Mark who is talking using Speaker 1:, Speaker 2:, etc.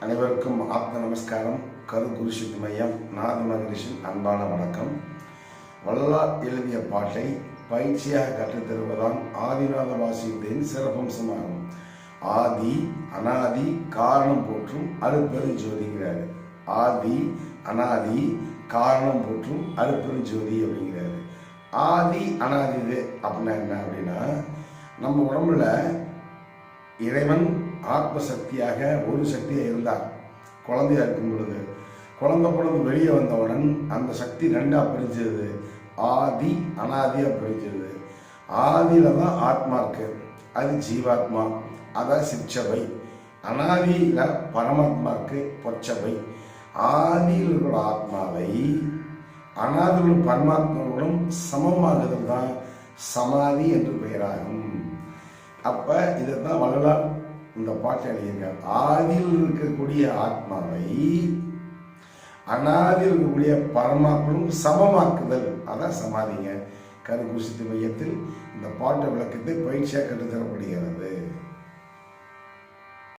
Speaker 1: அனைவருக்கும் ஆத்ம நமஸ்காரம். கரு குருஷித் மையம் நாத மகரிஷின் அன்பான வணக்கம். வள்ளலார் எழுதிய பாட்டை பயிற்சியாக கற்றுத் தருவதால் ஆதிநாத வாசியத்தின் சிறப்பம்சமாகும். ஆதி அனாதி காரணம் போற்றும் அருட்பெரும் ஜோதிங்கிறாரு ஆதி அனாதி காரணம் போற்றும் அருட்பெரும் ஜோதி அப்படிங்கிறாரு. ஆதி அனாதி இது அப்படின்னா என்ன அப்படின்னா நம்ம உடம்புல இறைவன் ஆத்ம சக்தியாக ஒரு சக்தியாக இருந்தார் குழந்தையா இருக்கும் பொழுது குழந்தை பொழுது வெளியே வந்தவுடன் அந்த சக்தி ரெண்டா பிரிஞ்சது. ஆதி அனாதியா பிரிஞ்சது. ஆதியில தான் ஆத்மா இருக்கு. அது ஜீவாத்மா அதான் சிற்சபை. அனாதியில பரமாத்மா இருக்கு பொச்சபை ஆதியில் இருக்கிற ஆத்மாவை அனாதியில் பரமாத்மாவுடன் சமமாகுதல் தான் சமாதி என்று பெயராகும். அப்ப தான் வரலாறு இந்த பாட்டை எழுதியிருக்கார். ஆதியில் இருக்கக்கூடிய ஆத்மாவை அனாதியில் இருக்கக்கூடிய பரமாத்மாவும் சமமாக்குதல். அதான் சமாதிங்க. கருகுசித்து மையத்தில் இந்த பாட்டு விளக்கத்தை பயிற்சியாக கற்றுத்தரப்படுகிறது.